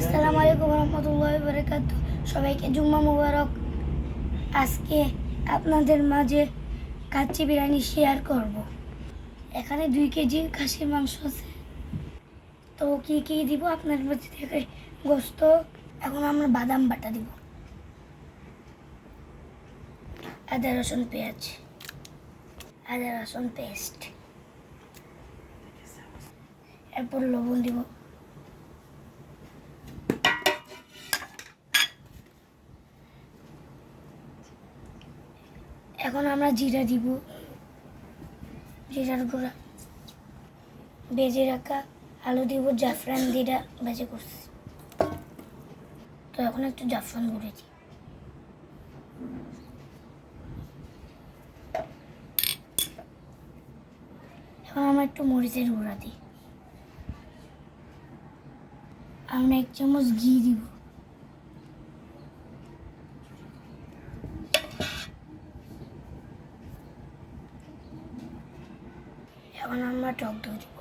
আসসালামু আলাইকুম রহমতুল্লাহ বরকাত সবাইকে জুম্মা মুবারক। আজকে আপনাদের মাঝে কাচ্চি বিরিয়ানি শেয়ার করব। এখানে দুই কেজি খাসির মাংস আছে। তো কি কি দিব আপনার মধ্যে থেকে গোস্ত। এখন আমরা বাদাম বাটা দিব। আদা, রসুন, পেঁয়াজ। আদা, রসুন, পেস্ট। এরপর লবণ দিব এখন আমরা জিরা দিব। জিরার গুঁড়া বেজে রাখা আলু দিব, জাফরান দিরা বেজে করছি। তো এখন একটু জাফরান গুঁড়ে দিই। এখন আমরা একটু মরিচের গুঁড়া দিই। আমরা এক চামচ ঘি দিব। এখন আমরা টক দই দিব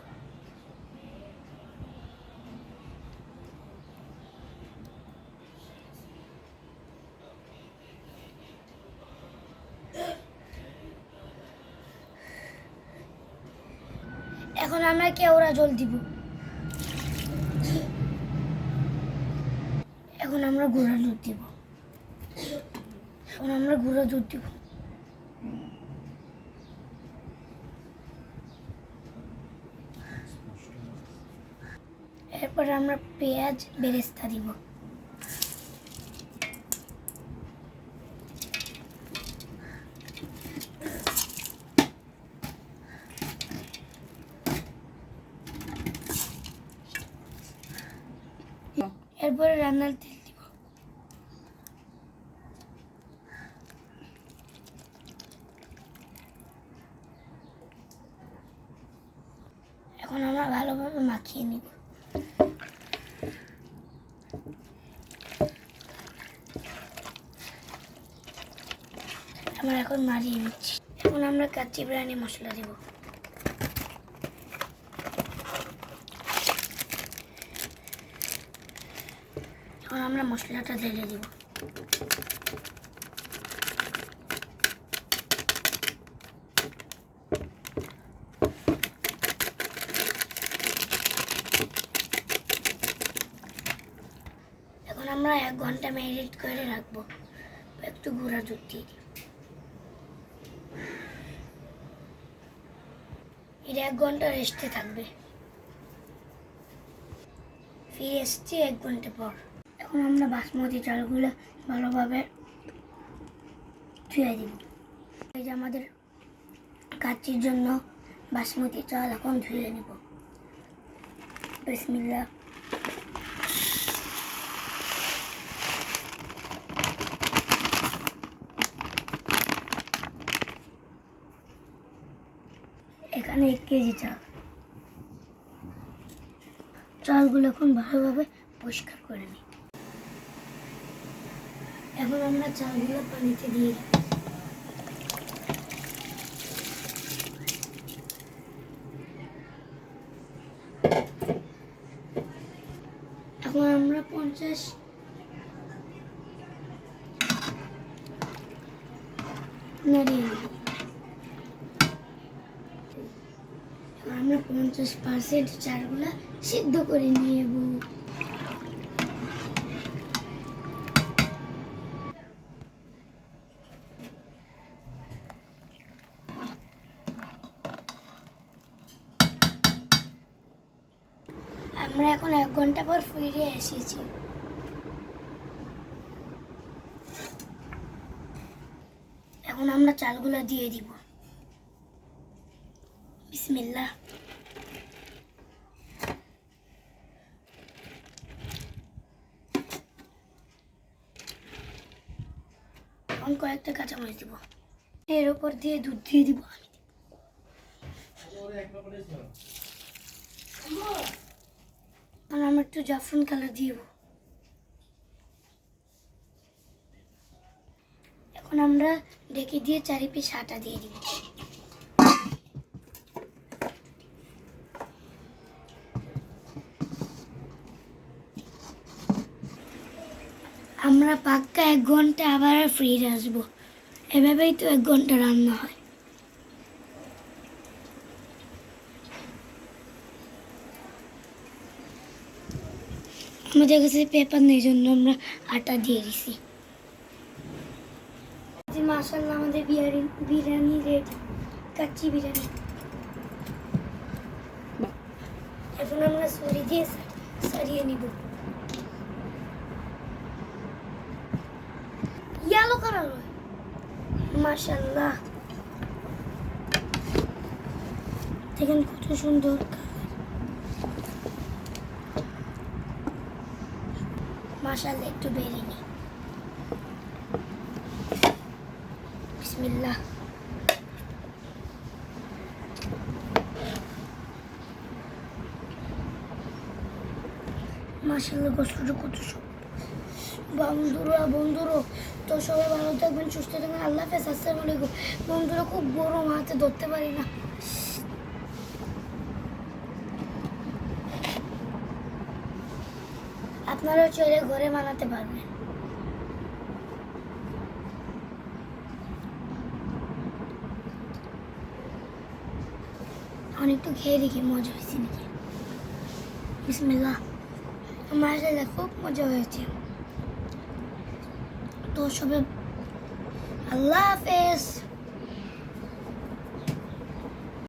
এখন আমরা কেওড়া জল দিব। এখন আমরা গুঁড়া দুধ দিব। এখন আমরা গুঁড়া দুধ দিব। এরপর আমরা পেঁয়াজ বেরেস্তা দিব। এরপরে রান্নার তেল দিব। এখন আমরা ভালোভাবে মাখিয়ে নিব। আমরা এখন মারিয়ে নিচ্ছি। এখন আমরা কাচ্চি বিরিয়ানি মশলা দেব। এখন আমরা মশলাটা ঢেলে দিব। এখন আমরা এক ঘণ্টা ম্যারিনেট করে রাখব। একটু গুঁড়া দুধ দিয়ে এটা এক ঘণ্টা রেস্টে থাকবে। ফিরে এসছি এক ঘণ্টা পর। এখন আমরা বাসমতি চালগুলো ভালোভাবে ধুয়ে দিব এই যে আমাদের কাচির জন্য বাসমতি চাল এখন ধুয়ে নেব। বিসমিল্লাহ। এখানে এক কেজি চাল। চালগুলো এখন ভালোভাবে পরিষ্কার করে নিই। এখন আমরা চালগুলো পানিতে দিয়ে দিই এখন আমরা পঞ্চাশ নাড়িয়ে নিই আমরা পঞ্চাশ পার্সেন্ট চালগুলা সিদ্ধ করে নিয়ে নেব আমরা এখন এক ঘণ্টা পর ফিরে এসেছি। এখন আমরা চালগুলো দিয়ে দিব। বিসমিল্লাহ এখন কয়েকটা কাঁচামরিচ দিব। এর উপর দিয়ে দুধ দিয়ে দিব আমি। আর আমরা একটু জাফরান কালার দিব। এখন আমরা ডেকে দিয়ে চারি পিস আটা দিয়ে দিব। আমরা পাক্কা এক ঘণ্টা আবার ফিরে আসব। এভাবেই তো এক ঘণ্টা রান্না হয়। আমাদের কাছে পেপার নেই জন্য আমরা আটা দিয়ে দিছি। মাসাল্লাহ আমাদের বিরিয়ানি বিরিয়ানি রেডি কাচ্চি বিরিয়ানি। এখন আমরা সরি দিয়ে সারিয়ে নিব। kadar mı? Maşallah. Tekin kutusun dört Maşallah tu berini. Bismillah. Maşallah kutusu kutusu. বন্ধুরা বন্ধুরা, তো সবাই ভালো থাকবেন, সুস্থ থাকবেন। আল্লাহ হাফেজ, আসসালামু আলাইকুম। বন্ধুরা, খুব গরম, হাতে ধরতে পারি না। আপনারাও চলে ঘরে বানাতে পারবেন। অনেকটু খেয়ে দেখি, মজা হয়েছে নাকি? বিসমিল্লাহ। মাসাল্লাহ খুব মজা হয়েছে। তো সবাই আল্লাহ হাফেজ।